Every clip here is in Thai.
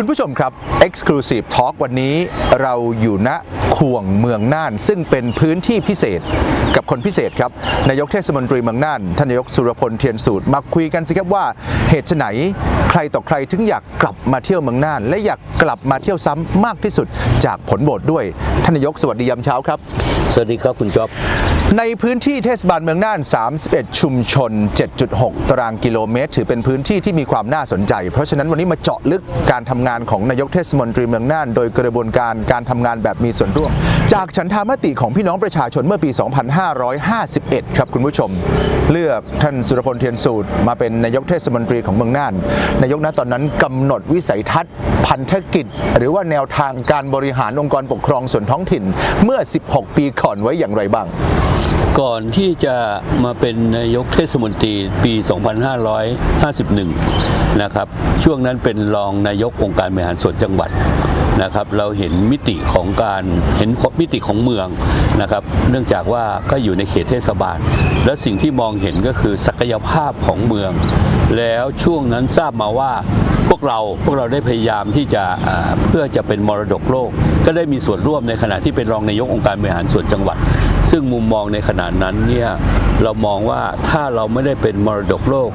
คุณผู้ชมครับ Exclusive Talk วันนี้เราอยู่ณข่วงเมืองน่าน ซึ่งเป็นพื้นที่พิเศษกับคนพิเศษครับนายกเทศมนตรีเมืองน่านท่านนายกสุรพลเทียนสูตรมาคุยกันสิครับว่าเหตุไฉนใครต่อใครถึงอยากกลับมาเที่ยวเมืองน่าน และอยากกลับมาเที่ยวซ้ำมากที่สุดจากผลโหวตด้วยท่านนายกสวัสดียามเช้าครับ สวัสดีครับคุณจ๊อบ ในพื้นที่เทศบาลเมืองน่าน 31 ชุมชน 7.6 ตารางกิโลเมตร ถือเป็นพื้นที่ที่มีความน่าสนใจ เพราะฉะนั้นวันนี้มาเจาะลึกการทำงานของนายกเทศมนตรีเมืองน่าน โดยกระบวนการการทำงานแบบมีส่วนร่วม จากฉันทามติของพี่น้องประชาชนเมื่อปี 2551 ครับคุณผู้ชม เลือกท่านสุรพลเทียนสูตร มาเป็นนายกเทศมนตรีของเมืองน่าน นายกณตอนนั้นกำหนดวิสัยทัศน์ พันธกิจ หรือว่าแนวทางการบริหารองค์กรปกครองส่วนท้องถิ่นเมื่อ 16 ปีก่อนไว้อย่างไรบ้าง ก่อนที่จะมาเป็นนายกเทศมนตรีปี 2551 นะครับ ช่วงนั้นเป็นรองนายกองค์การบริหารส่วนจังหวัด นะครับเราเห็นมิติของการเห็นมิติของเมืองนะครับเนื่องจากว่าก็อยู่ในเขตเทศบาล และสิ่งที่มองเห็นก็คือศักยภาพของเมือง แล้วช่วงนั้นทราบมาว่าพวกเราพวกเราได้พยายามที่จะเพื่อจะเป็นมรดกโลก ก็ได้มีส่วนร่วมในขณะที่เป็นรองนายกองค์การบริหารส่วนจังหวัด ซึ่งมุมมองในขณะนั้นเนี่ยเรามองว่าถ้าเราไม่ได้เป็นมรดกโลก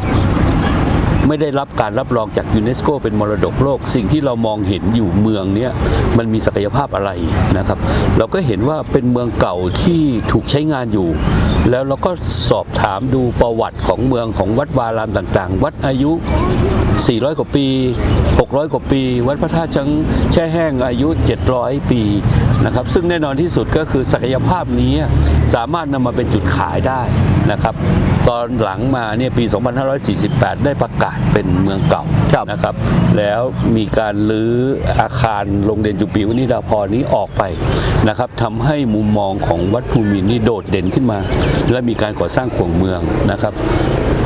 ไม่ได้รับการรับรองจากยูเนสโกเป็นมรดกโลก สิ่งที่เรามองเห็นอยู่เมืองเนี้ยมันมีศักยภาพอะไรนะครับ เราก็เห็นว่าเป็นเมืองเก่าที่ถูกใช้งานอยู่ แล้วเราก็สอบถามดูประวัติของเมืองของวัดวารามต่างๆ วัดอายุ 400 กว่าปี 600 กว่าปี วัดพระธาตุชังแช่แห้งอายุ 700 ปี นะครับซึ่งแน่นอนที่สุดก็คือศักยภาพนี้สามารถนำมาเป็นจุดขายได้นะครับตอนหลังมาเนี่ยปี 2548 ได้ประกาศเป็นเมืองเก่าครับนะครับแล้วมีการลื้ออาคารโรงเรียนจุปีวนิดาพรนี้ออกไปนะครับทำให้มุมมองของวัดภูมินทร์นี่โดดเด่นขึ้นมา และมีการก่อสร้างขวงเมืองนะครับ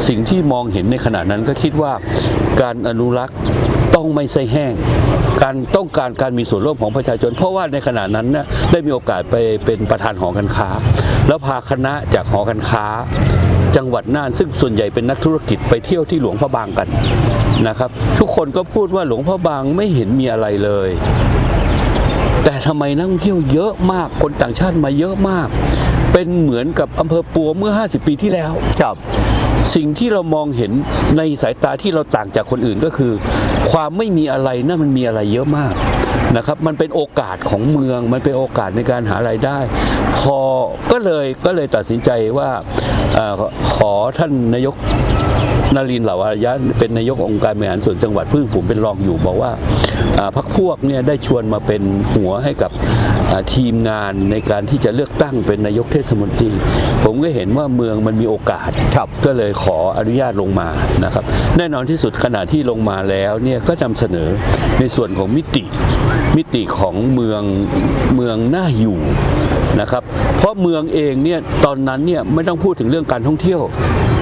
สิ่งที่มองเห็นในขณะนั้นก็คิดว่าการอนุรักษ์ต้องไม่ใส่แห้ง การต้องการการมีส่วนร่วมของประชาชน เพราะว่าในขณะนั้นนี่ยได้มีโอกาสไปเป็นประธานหอการค้า แล้วพาคณะจากหอการค้า จังหวัดน่านซึ่งส่วนใหญ่เป็นนักธุรกิจไปเที่ยวที่หลวงพระบางกันนะครับ ทุกคนก็พูดว่าหลวงพระบางไม่เห็นมีอะไรเลย แต่ทำไมนักท่องเที่ยวเยอะมากคนต่างชาติมาเยอะมาก เป็นเหมือนกับอำเภอปัวเมื่อ 50 ปีที่แล้วครับ สิ่งที่เรามองเห็นในสายตาที่เราต่างจากคนอื่นก็คือ ความไม่มีอะไรนั่นมันมีอะไรเยอะมากนะครับมันเป็นโอกาสของเมืองมันเป็นโอกาสในการหารายได้ พอก็เลยก็เลยตัดสินใจว่าอขอท่านนายกนารินเหล่าอารยะเป็นนายกองค์การบริหารส่วนจังหวัดพึ่งผมเป็นรองอยู่บอกว่าพักพวกเนี่ยได้ชวนมาเป็นหัวให้กับ ทีมงานในการที่จะเลือกตั้งเป็นนายกเทศมนตรี ผมก็เห็นว่าเมืองมันมีโอกาสครับก็เลยขออนุญาตลงมานะครับ แน่นอนที่สุดขณะที่ลงมาแล้วเนี่ยก็นำเสนอในส่วนของมิติมิติของเมืองเมืองน่าอยู่นะครับเพ ราะเมืองเองเนี่ยตอนนั้นเนี่ยไม่ต้องพูดถึงเรื่องการท่องเที่ยว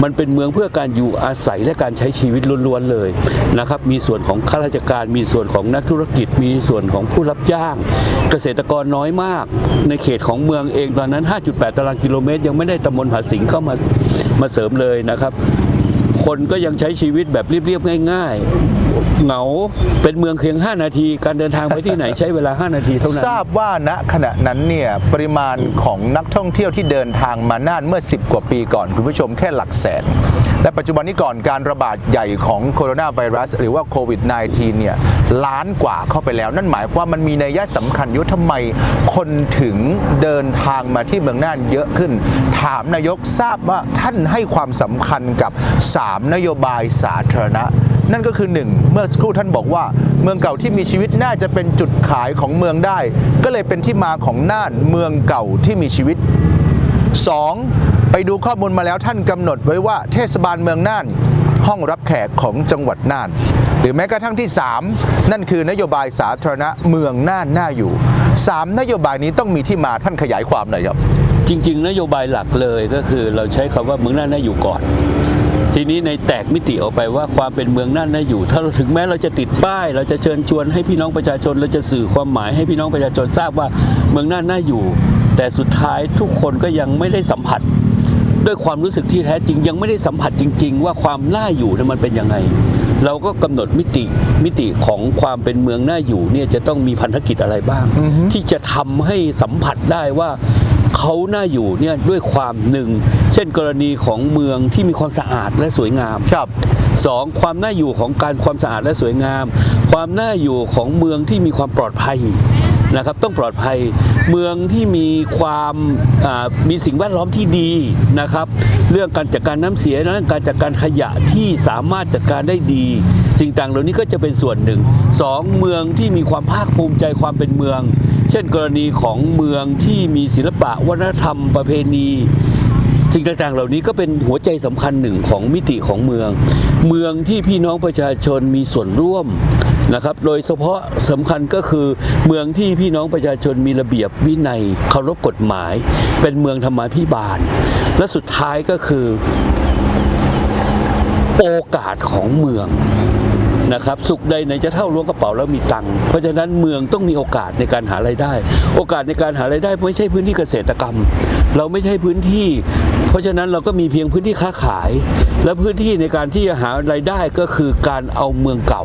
มันเป็นเมืองเพื่อการอยู่อาศัยและการใช้ชีวิตล้วนๆเลยนะครับมีส่วนของข้าราชการ มีส่วนของนักธุรกิจ มีส่วนของผู้รับจ้าง เกษตรกรน้อยมาก ในเขตของเมืองเองตอนนั้น 5.8 ตารางกิโลเมตร ยังไม่ได้ตำบลผาสิงเข้ามามาเสริมเลยนะครับคนก็ยังใช้ชีวิตแบบเรียบๆง่าย เหงาเป็นเมืองเพียง 5 นาที การเดินทางไปที่ไหนใช้เวลา 5 นาทีเท่านั้นทราบว่าณขณะนั้นเนี่ยปริมาณของนักท่องเที่ยวที่เดินทางมาน่านเมื่อ 10 กว่าปีก่อน คุณผู้ชมแค่หลักแสน และปัจจุบันนี้ก่อนการระบาดใหญ่ของโคโรนาไวรัส หรือว่าโควิด -19 เนี่ยล้านกว่าเข้าไปแล้ว นั่นหมายความว่ามันมีนัยยะสำคัญยุทำไมคนถึงเดินทางมาที่เมืองน่านเยอะขึ้น ถามนายกทราบว่าท่านให้ความสำคัญกับ 3 นโยบายสาธารณะ นั่นก็คือ 1 เมื่อสักครู่ท่านบอกว่า เมืองเก่าที่มีชีวิตน่าจะเป็นจุดขายของเมืองได้ ก็เลยเป็นที่มาของน่านเมืองเก่าที่มีชีวิต 2. ไปดูข้อมูลมาแล้วท่านกำหนดไว้ว่าเทศบาลเมืองน่านห้องรับแขกของจังหวัดน่าน หรือแม้กระทั่งที่ 3 นั่นคือนโยบายสาธารณะเมืองน่านน่าอยู่ 3 นโยบายนี้ต้องมีที่มาท่านขยายความหน่อยครับ จริง ๆ นโยบายหลักเลยก็คือเราใช้คำว่าเมืองน่านน่าอยู่ก่อน ทีนี้ในแตกมิติออกไปว่าความเป็นเมืองน่านน่าอยู่ ถ้าเราถึงแม้เราจะติดป้าย เราจะเชิญชวนให้พี่น้องประชาชนเราจะสื่อความหมายให้พี่น้องประชาชนทราบว่าเมืองน่านน่าอยู่ แต่สุดท้ายทุกคนก็ยังไม่ได้สัมผัส ด้วยความรู้สึกที่แท้จริงยังไม่ได้สัมผัสจริง ๆ ว่าความน่าอยู่เนี่ยมันเป็นยังไงเราก็กำหนดมิติมิติของความเป็นเมืองน่าอยู่เนี่ยจะต้องมีพันธกิจอะไรบ้าง ที่จะทำให้สัมผัสได้ว่า เขาน่าอยู่เนี่ยด้วยความหนึ่ง เช่นกรณีของเมืองที่มีความสะอาดและสวยงามครับสองความน่าอยู่ของการความสะอาดและสวยงาม ความน่าอยู่ของเมืองที่มีความปลอดภัย นะครับต้องปลอดภัยเมืองที่มีความมีสิ่งแวดล้อมที่ดีนะครับ เรื่องการจัดการน้ำเสียเรื่องการจัดการขยะที่สามารถจัดการได้ดี สิ่งต่างเหล่านี้ก็จะเป็นส่วนหนึ่งสองเมืองที่มีความภาคภูมิใจความเป็นเมือง เช่นกรณีของเมืองที่มีศิลปะวัฒนธรรมประเพณีสิ่งต่างๆ เหล่านี้ก็เป็นหัวใจสำคัญหนึ่งของมิติของเมือง เมืองที่พี่น้องประชาชนมีส่วนร่วม นะครับ โดยเฉพาะสำคัญก็คือเมืองที่พี่น้องประชาชนมีระเบียบวินัยเคารพกฎหมาย เป็นเมืองธรรมาภิบาล และสุดท้ายก็คือโอกาสของเมืองนะครับสุขใดไหนจะเท่าล้วงกระเป๋าแล้วมีตังค์เพราะฉะนั้นเมืองต้องมีโอกาสในการหารายได้ โอกาสในการหารายได้ไม่ใช่พื้นที่เกษตรกรรม เราไม่ใช่พื้นที่ เพราะฉะนั้นเราก็มีเพียงพื้นที่ค้าขาย และพื้นที่ในการที่จะหารายได้ก็คือการเอาเมืองเก่า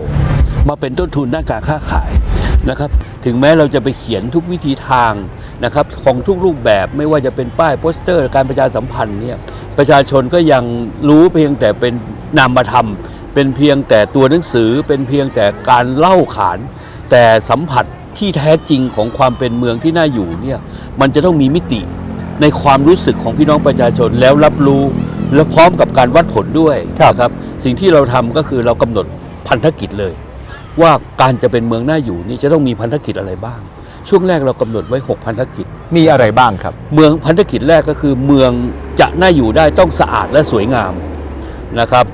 มาเป็นต้นทุนด้านการค้าขายนะครับถึงแม้เราจะไปเขียนทุกวิธีทางนะครับของทุกรูปแบบไม่ว่าจะเป็นป้ายโปสเตอร์การประชาสัมพันธ์เนี่ยประชาชนก็ยังรู้เพียงแต่เป็นนามธรรม เป็นเพียงแต่ตัวหนังสือเป็นเพียงแต่การเล่าขาน แต่สัมผัสที่แท้จริงของความเป็นเมืองที่น่าอยู่เนี่ยมันจะต้องมีมิติในความรู้สึกของพี่น้องประชาชนแล้วรับรู้ และพร้อมกับการวัดผลด้วยครับนะครับสิ่งที่เราทำก็คือเรากำหนดพันธกิจเลย ว่าการจะเป็นเมืองน่าอยู่นี่จะต้องมีพันธกิจอะไรบ้าง ช่วงแรกเรากำหนดไว้ 6 พันธกิจ มีอะไรบ้างครับ เมืองพันธกิจแรกก็คือเมืองจะน่าอยู่ได้ต้องสะอาดและสวยงามนะครับ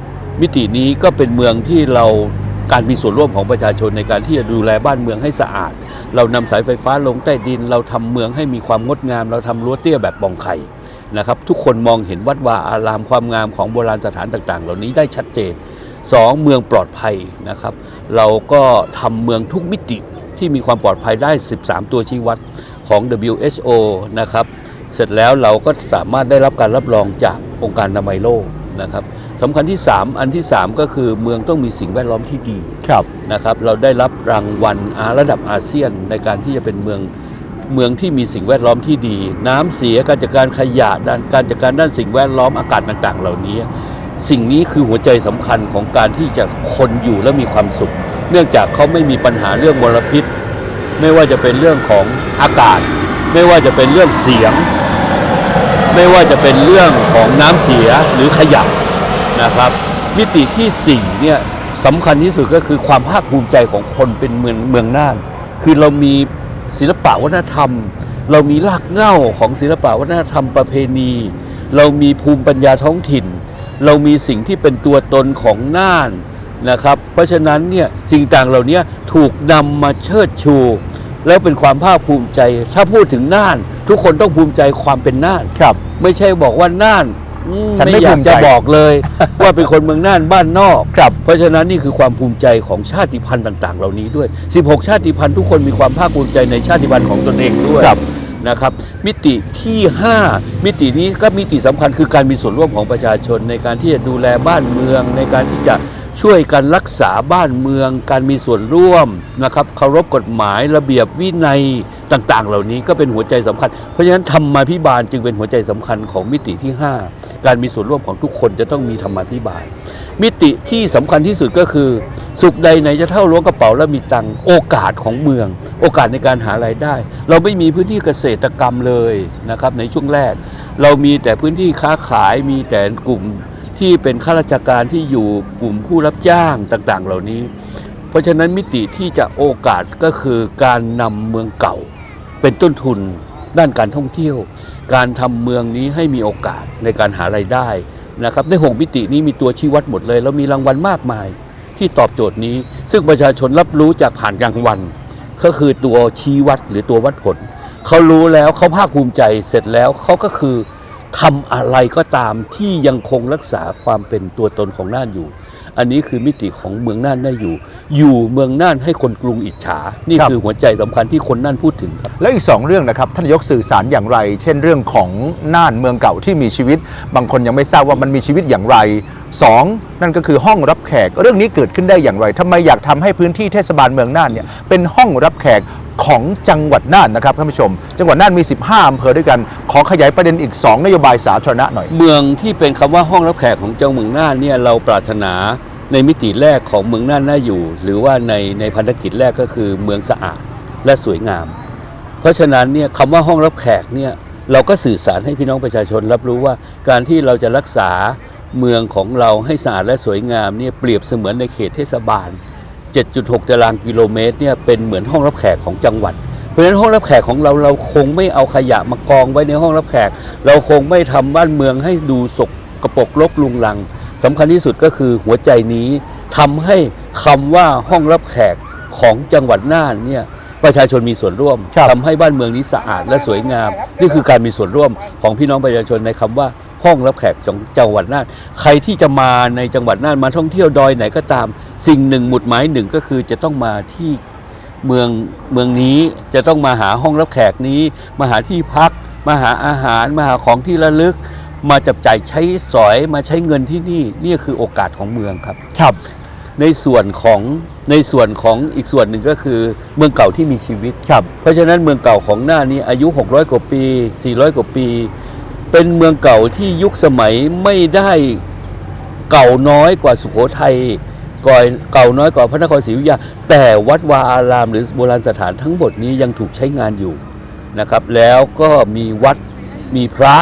มิตินี้ก็เป็นเมืองที่เราการมีส่วนร่วมของประชาชนในการที่จะดูแลบ้านเมืองให้สะอาด เรานำสายไฟฟ้าลงใต้ดิน เราทำเมืองให้มีความงดงาม เราทำรั้วเตี้ยแบบบองไข่นะครับ ทุกคนมองเห็นวัดวาอารามความงามของโบราณสถานต่าง ๆ เหล่านี้ได้ชัดเจน สองเมืองปลอดภัยนะครับ เราก็ทำเมืองทุกมิติที่มีความปลอดภัยได้ 13 ตัวชี้วัดของ WHO นะครับ เสร็จแล้วเราก็สามารถได้รับการรับรองจากองค์การนามัยโลกนะครับสำคัญที่ 3 อันที่ 3 ก็คือเมืองต้องมีสิ่งแวดล้อมที่ดีครับนะครับ เราได้รับรางวัลอาระดับอาเซียนในการที่จะเป็นเมืองเมืองที่มีสิ่งแวดล้อมที่ดี น้ำเสียการจัดการขยะด้านการจัดการด้านสิ่งแวดล้อมอากาศต่างๆ เหล่านี้ สิ่งนี้คือหัวใจสำคัญของการที่จะคนอยู่และมีความสุข เนื่องจากเขาไม่มีปัญหาเรื่องมลพิษ ไม่ว่าจะเป็นเรื่องของอากาศ ไม่ว่าจะเป็นเรื่องเสียง ไม่ว่าจะเป็นเรื่องของน้ำเสียหรือขยะนะครับ มิติที่สี่เนี่ยสำคัญที่สุดก็คือความภาคภูมิใจของคนเป็นเมืองเมืองน่าน คือเรามีศิลปะวัฒนธรรม เรามีรากเหง้าของศิลปะวัฒนธรรมประเพณี เรามีภูมิปัญญาท้องถิ่น เรามีสิ่งที่เป็นตัวตนของน่านนะครับ เพราะฉะนั้นเนี่ยสิ่งต่างเหล่านี้ถูกนำมาเชิดชู แล้วเป็นความภาคภูมิใจ ถ้าพูดถึงน่าน ทุกคนต้องภูมิใจความเป็นน่านครับ ไม่ใช่บอกว่าน่านอืมฉันไม่อยาภูกมิใจจะบอกเลย ว่าเป็นคนเมืองน่านบ้านนอกครับ เพราะฉะนั้นนี่คือความภูมิใจของชาติพันธุ์ต่าง ๆ เหล่านี้ด้วย 16 ชาติพันธุ์ทุกคนมีความภาคภูมิใจในชาติพันธุ์ของตนเองด้วยครับ นะครับ มิติที่ 5 มิตินี้ก็มิติสำคัญคือการมีส่วนร่วมของประชาชน ในการที่จะดูแลบ้านเมือง ในการที่จะช่วยกันรักษาบ้านเมือง การมีส่วนร่วมนะครับเคารพกฎหมายระเบียบวินัยต่าง ๆ เหล่านี้ก็เป็นหัวใจสำคัญ เพราะฉะนั้นธรรมาภิบาลจึงเป็นหัวใจสำคัญของมิติที่ 5 การมีส่วนร่วมของทุกคนจะต้องมีธรรมาภิบาล มิติที่สำคัญที่สุดก็คือ สุขใดไหนจะเท่าล้วงกระเป๋าแล้วมีตังโอกาสของเมือง โอกาสในการหารายได้ เราไม่มีพื้นที่เกษตรกรรมเลยนะครับในช่วงแรก เรามีแต่พื้นที่ค้าขายมีแต่กลุ่มที่เป็นข้าราชการที่อยู่กลุ่มผู้รับจ้างต่างๆ เหล่านี้ เพราะฉะนั้นมิติที่จะโอกาสก็คือการนำเมืองเก่า เป็นต้นทุนด้านการท่องเที่ยว การทำเมืองนี้ให้มีโอกาสในการหารายได้ นะครับในหงมิตินี้มีตัวชี้วัดหมดเลย แล้วมีรางวัลมากมายที่ตอบโจทย์นี้ ซึ่งประชาชนรับรู้จากผ่านกลางวัน ก็คือตัวชี้วัดหรือตัววัดผล เขารู้แล้วเขาภาคภูมิใจเสร็จแล้วเขาก็คือทำอะไรก็ตามที่ยังคงรักษาความเป็นตัวตนของน่านอยู่ อันนี้คือมิติของเมืองน่านได้อยู่ อยู่เมืองน่านให้คนกรุงอิจฉา นี่ครับคือหัวใจสำคัญที่คนน่านพูดถึงครับ แล้วอีกสองเรื่องนะครับท่านนายกสื่อสารอย่างไร เช่นเรื่องของน่านเมืองเก่าที่มีชีวิต บางคนยังไม่ทราบว่ามันมีชีวิตอย่างไรสองนั่นก็คือห้องรับแขก เรื่องนี้เกิดขึ้นได้อย่างไรทำไมอยากทำให้พื้นที่เทศบาลเมืองน่านเนี่ยเป็นห้องรับแขก ของจังหวัดน่านนะครับท่านผู้ชม จังหวัดน่านมี 15อำเภอด้วยกัน ขอขยายประเด็นอีก 2 นโยบายสาธารณะหน่อย เมืองที่เป็นคำว่าห้องรับแขกของเจ้าเมืองน่านเนี่ยเราปรารถนาในมิติแรกของเมืองน่านน่าอยู่ หรือว่าในในพันธกิจแรกก็คือเมืองสะอาดและสวยงาม เพราะฉะนั้นเนี่ยคำว่าห้องรับแขกเนี่ยเราก็สื่อสารให้พี่น้องประชาชนรับรู้ว่า การที่เราจะรักษาเมืองของเราให้สะอาดและสวยงามเนี่ยเปรียบเสมือนในเขตเทศบาล 7.6 ตารางกิโลเมตรเนี่ยเป็นเหมือนห้องรับแขกของจังหวัด เพราะฉะนั้นห้องรับแขกของเราเราคงไม่เอาขยะมากองไว้ในห้องรับแขก เราคงไม่ทำบ้านเมืองให้ดูสกกระปรกรกลุงลังสำคัญที่สุดก็คือหัวใจนี้ทำให้คำว่าห้องรับแขกของจังหวัดน่านเนี่ยประชาชนมีส่วนร่วมครับทำให้บ้านเมืองนี้สะอาดและสวยงาม นี่คือการมีส่วนร่วมของพี่น้องประชาชนในคำว่า ห้องรับแขกของจังหวัดน่านใครที่จะมาในจังหวัดน่านมาท่องเที่ยวดอยไหนก็ตาม สิ่งหนึ่งหมุดหมายหนึ่งก็คือจะต้องมาที่เมืองเมืองนี้จะต้องมาหาห้องรับแขกนี้ มาหาที่พัก มาหาอาหาร มาหาของที่ระลึก มาจับจ่ายใช้สอยมาใช้เงินที่นี่นี่คือโอกาสของเมืองครับ ครับ ในส่วนของในส่วนของอีกส่วนหนึ่งก็คือเมืองเก่าที่มีชีวิต ครับ เพราะฉะนั้นเมืองเก่าของหน้านี้อายุ 600 กว่าปี 400 กว่าปี เป็นเมืองเก่าที่ยุคสมัยไม่ได้เก่าน้อยกว่าสุโขทัยก่อนเก่าน้อยกว่าพระนครศรีอยุธยาแต่วัดวาอาราม หรือโบราณสถานทั้งหมดนี้ยังถูกใช้งานอยู่นะครับ แล้วก็มีวัดมีพระ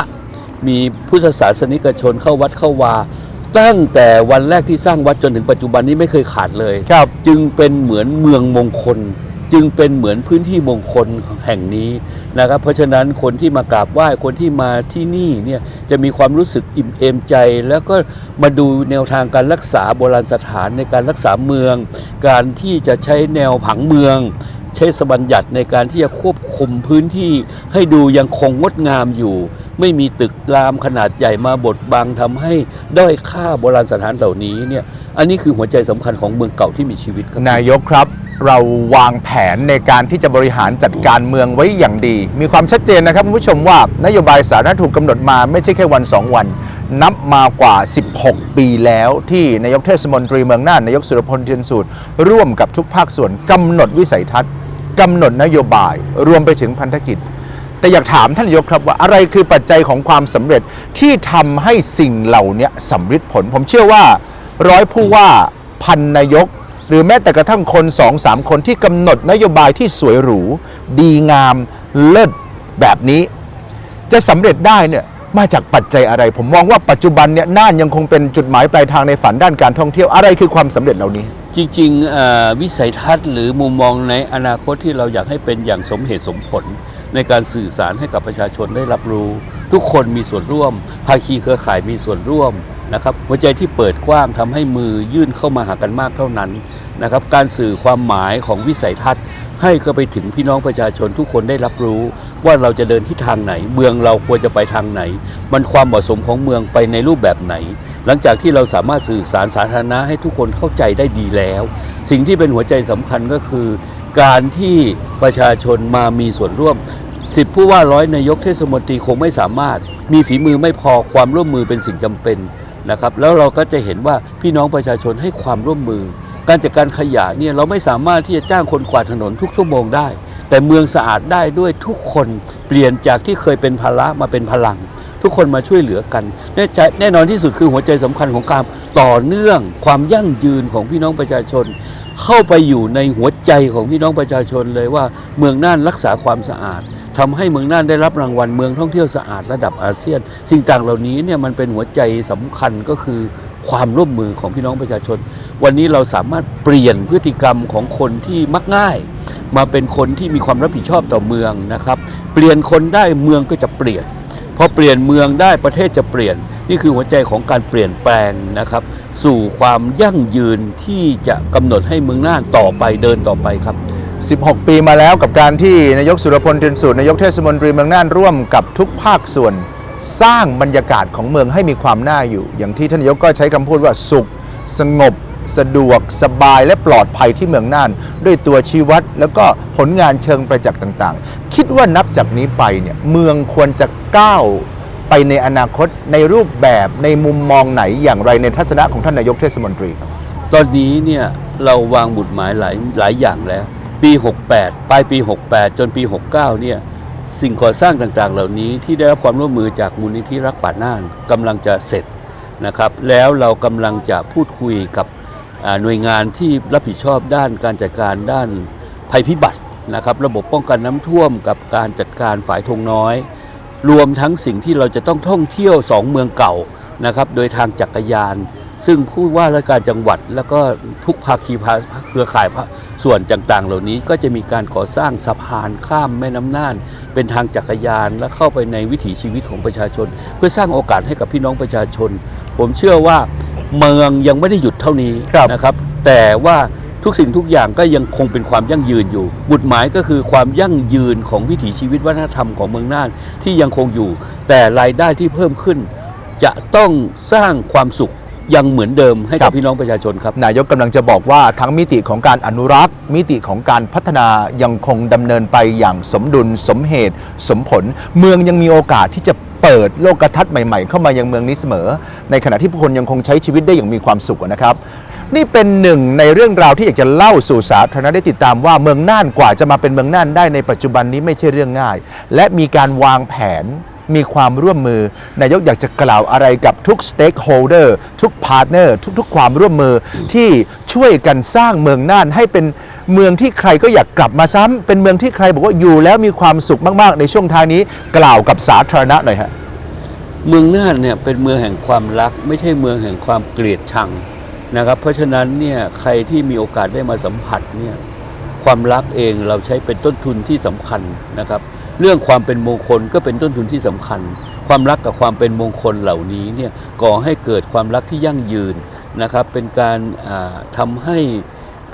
มีพุทธศาสนิกชนเข้าวัดเข้าวา ตั้งแต่วันแรกที่สร้างวัดจนถึงปัจจุบันนี้ไม่เคยขาดเลยครับจึงเป็นเหมือนเมืองมงคล จึงเป็นเหมือนพื้นที่มงคลแห่งนี้นะครับ เพราะฉะนั้นคนที่มากราบไหว้คนที่มาที่นี่เนี่ยจะมีความรู้สึกอิ่มเอมใจ แล้วก็มาดูแนวทางการรักษาโบราณสถานในการรักษาเมือง การที่จะใช้แนวผังเมือง ใช้สบัญญัติในการที่จะควบคุมพื้นที่ ให้ดูยังคงงดงามอยู่ไม่มีตึกรามขนาดใหญ่มาบดบังทำให้ด้อยค่าโบราณสถานเหล่านี้เนี่ย อันนี้คือหัวใจสำคัญของเมืองเก่าที่มีชีวิตครับ นายกครับ เราวางแผนในการที่จะบริหารจัดการเมืองไว้อย่างดี มีความชัดเจนนะครับคุณผู้ชมว่านโยบายสาธารณะถูกกำหนดมาไม่ใช่แค่วัน 2 วัน นับมากว่า 16 ปีแล้วที่นายกเทศมนตรีเมืองน่านนายกสุรพลเทียนสูตร ร่วมกับทุกภาคส่วนกำหนดวิสัยทัศน์กำหนดนโยบายรวมไปถึงพันธกิจ แต่อยากถามท่านนายกครับว่าอะไรคือปัจจัยของความสำเร็จที่ทำให้สิ่งเหล่านี้สำเร็จผล ผมเชื่อว่าร้อยผู้ว่าพันนายก หรือแม้แต่กระทั่งคนสองสามคนที่กำหนดนโยบายที่สวยหรู ดีงามเลิศแบบนี้ จะสำเร็จได้เนี่ยมาจากปัจจัยอะไร ผมมองว่าปัจจุบันเนี่ยน่านยังคงเป็นจุดหมายปลายทางในฝันด้านการท่องเที่ยวอะไรคือความสำเร็จเหล่านี้ จริงๆวิสัยทัศน์หรือมุมมองในอนาคตที่เราอยากให้เป็นอย่างสมเหตุสมผล ในการสื่อสารให้กับประชาชนได้รับรู้ ทุกคนมีส่วนร่วม ภาคีเครือข่ายมีส่วนร่วม นะครับหัวใจที่เปิดกว้างทำให้มือยื่นเข้ามาหากันมากเท่านั้นนะครับการสื่อความหมายของวิสัยทัศน์ ให้เข้าไปถึงพี่น้องประชาชนทุกคนได้รับรู้ ว่าเราจะเดินที่ทางไหน เมืองเราควรจะไปทางไหน มันความเหมาะสมของเมืองไปในรูปแบบไหน หลังจากที่เราสามารถสื่อสารสาธารณะให้ทุกคนเข้าใจได้ดีแล้ว สิ่งที่เป็นหัวใจสำคัญก็คือ การที่ประชาชนมามีส่วนร่วมสิบผู้ว่าร้อยนายกเทศมนตรีคงไม่สามารถ มีฝีมือไม่พอความร่วมมือเป็นสิ่งจำเป็น นะครับแล้วเราก็จะเห็นว่าพี่น้องประชาชนให้ความร่วมมือ การจัดการขยะเนี่ยเราไม่สามารถที่จะจ้างคนกวาดถนนทุกชั่วโมงได้ แต่เมืองสะอาดได้ด้วยทุกคนเปลี่ยนจากที่เคยเป็นภาระมาเป็นพลัง ทุกคนมาช่วยเหลือกัน แน่ใจแน่นอนที่สุดคือหัวใจสำคัญของการต่อเนื่อง ความยั่งยืนของพี่น้องประชาชน เข้าไปอยู่ในหัวใจของพี่น้องประชาชนเลยว่าเมืองน่านรักษาความสะอาด ทำให้เมืองน่านได้รับรางวัลเมืองท่องเที่ยวสะอาดระดับอาเซียน สิ่งต่างเหล่านี้เนี่ยมันเป็นหัวใจสำคัญก็คือความร่วมมือของพี่น้องประชาชน วันนี้เราสามารถเปลี่ยนพฤติกรรมของคนที่มักง่าย มาเป็นคนที่มีความรับผิดชอบต่อเมืองนะครับ เปลี่ยนคนได้เมืองก็จะเปลี่ยนพอเปลี่ยนเมืองได้ประเทศจะเปลี่ยน นี่คือหัวใจของการเปลี่ยนแปลงนะครับ สู่ความยั่งยืนที่จะกำหนดให้เมืองน่านต่อไปเดินต่อไปครับ 16 ปีมาแล้วกับการที่นายกสุรพลเทียนสูตรนายกเทศมนตรีเมืองน่านร่วมกับทุกภาคส่วน สร้างบรรยากาศของเมืองให้มีความน่าอยู่ อย่างที่ท่านนายกก็ใช้คำพูดว่าสุข สงบ สะดวก สบายและปลอดภัยที่เมืองน่าน ด้วยตัวชี้วัด แล้วก็ผลงานเชิงประจักษ์ต่างๆ คิดว่านับจากนี้ไปเนี่ยเมืองควรจะก้าวไปในอนาคตในรูปแบบในมุมมองไหนอย่างไรในทัศนะของท่านนายกเทศมนตรีครับ ตอนนี้เนี่ยเราวางบุตรหมายหลายหลายอย่างแล้ว ปี 68 ปลายปี 68 จนปี 69 เนี่ยสิ่งก่อสร้างต่างๆ เหล่านี้ที่ได้รับความร่วมมือจากมูลนิธิรักป่าน่านกำลังจะเสร็จนะครับ แล้วเรากำลังจะพูดคุยกับหน่วยงานที่รับผิดชอบด้านการจัดการด้านภัยพิบัตินะครับระบบป้องกันน้ำท่วมกับการจัดการฝ่ายธงน้อย รวมทั้งสิ่งที่เราจะต้องท่องเที่ยวสองเมืองเก่านะครับโดยทางจักรยาน ซึ่งผู้ว่าราชการจังหวัด แล้วก็ทุกภาคีภาเครือข่าย ส่วนต่างๆ เหล่านี้ก็จะมีการก่อสร้างสะพานข้ามแม่น้ำน่าน เป็นทางจักรยานและเข้าไปในวิถีชีวิตของประชาชน เพื่อสร้างโอกาสให้กับพี่น้องประชาชน ผมเชื่อว่าเมืองยังไม่ได้หยุดเท่านี้ครับนะครับ แต่ว่าทุกสิ่งทุกอย่างก็ยังคงเป็นความยั่งยืนอยู่ บุตรหมายก็คือความยั่งยืนของวิถีชีวิตวัฒนธรรมของเมืองน่านที่ยังคงอยู่ แต่รายได้ที่เพิ่มขึ้น จะต้องสร้างความสุข ยังเหมือนเดิมให้ครักับบพี่น้องประชาชนครับ นายกกำลังจะบอกว่าทั้งมิติของการอนุรักษ์ มิติของการพัฒนายังคงดำเนินไปอย่างสมดุลสมเหตุ สมผล เมืองยังมีโอกาสที่จะเปิดโลกทัศน์ใหม่ ๆ เข้ามายังเมืองนี้เสมอ ในขณะที่ผู้คนยังคงใช้ชีวิตได้อย่างมีความสุขนะครับนี่เป็นหนึ่งในเรื่องราวที่อยากจะเล่าสู่สาธารณะได้ติดตามว่าเมืองน่านกว่าจะมาเป็นเมืองน่านได้ในปัจจุบันนี้ไม่ใช่เรื่องง่าย และมีการวางแผน มีความร่วมมือนายกอยากจะกล่าวอะไรกับทุกสเต็กโฮเดอร์ทุกพาร์ทเนอร์ทุกๆ ความร่วมมือที่ช่วยกันสร้างเมืองน่านให้เป็นเมืองที่ใครก็อยากกลับมาซ้ำเป็นเมืองที่ใครบอกว่าอยู่แล้วมีความสุขมากๆ ในช่วงท้ายนี้กล่าวกับสาธารณะหน่อยฮะเมืองน่านเนี่ยเป็นเมืองแห่งความรัก ไม่ใช่เมืองแห่งความเกลียดชังนะครับ เพราะฉะนั้นเนี่ยใครที่มีโอกาสได้มาสัมผัสเนี่ยความรักเองเราใช้เป็นต้นทุนที่สำคัญนะครับ เรื่องความเป็นมงคลก็เป็นต้นทุนที่สำคัญ ความรักกับความเป็นมงคลเหล่านี้เนี่ยก่อให้เกิดความรักที่ยั่งยืนนะครับ เป็นการทำาให้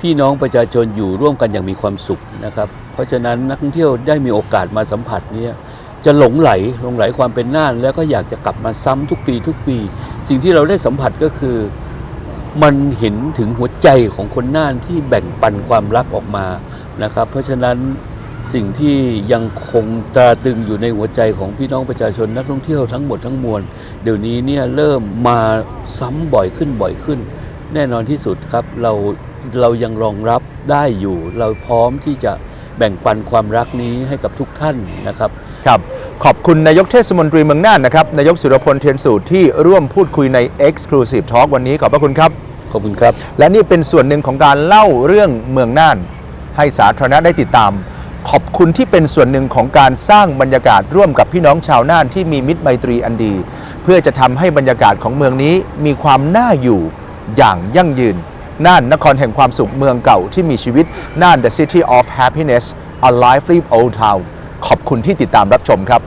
พี่น้องประชาชนอยู่ร่วมกันอย่างมีความสุขนะครับ เพราะฉะนั้นนักท่องเที่ยวได้มีโอกาสมาสัมผัสเนี่ยจะหลงไหลหลงไหลความเป็นน่าน แล้วก็อยากจะกลับมาซ้ำทุกปีทุกปี สิ่งที่เราได้สัมผัสก็คือมันเห็นถึงหัวใจของคนน่านที่แบ่งปันความรักออกมานะครับ เพราะฉะนั้น สิ่งที่ยังคงตราตรึงอยู่ในหัวใจของพี่น้องประชาชนนักท่องเที่ยวทั้งหมดทั้งมวล เดี๋ยวนี้เนี่ยเริ่มมาซ้ำบ่อยขึ้นบ่อยขึ้น แน่นอนที่สุดครับเราเรายังรองรับได้อยู่ เราพร้อมที่จะแบ่งปันความรักนี้ให้กับทุกท่านนะครับครับขอบคุณนายกเทศมนตรีเมืองน่านนะครับนายกสุรพลเทียนสูตรที่ร่วมพูดคุยใน Exclusive Talk วันนี้ขอบพระคุณครับขอบคุณครับ และนี่เป็นส่วนหนึ่งของการเล่าเรื่องเมืองน่าน ให้สาธารณะได้ติดตาม ขอบคุณที่เป็นส่วนหนึ่งของการสร้างบรรยากาศร่วมกับพี่น้องชาวน่านที่มีมิตรไมตรีอันดี เพื่อจะทำให้บรรยากาศของเมืองนี้มีความน่าอยู่อย่างยั่งยืน น่านนครแห่งความสุขเมืองเก่าที่มีชีวิต น่าน the city of happiness a lively old town ขอบคุณที่ติดตามรับชมครับ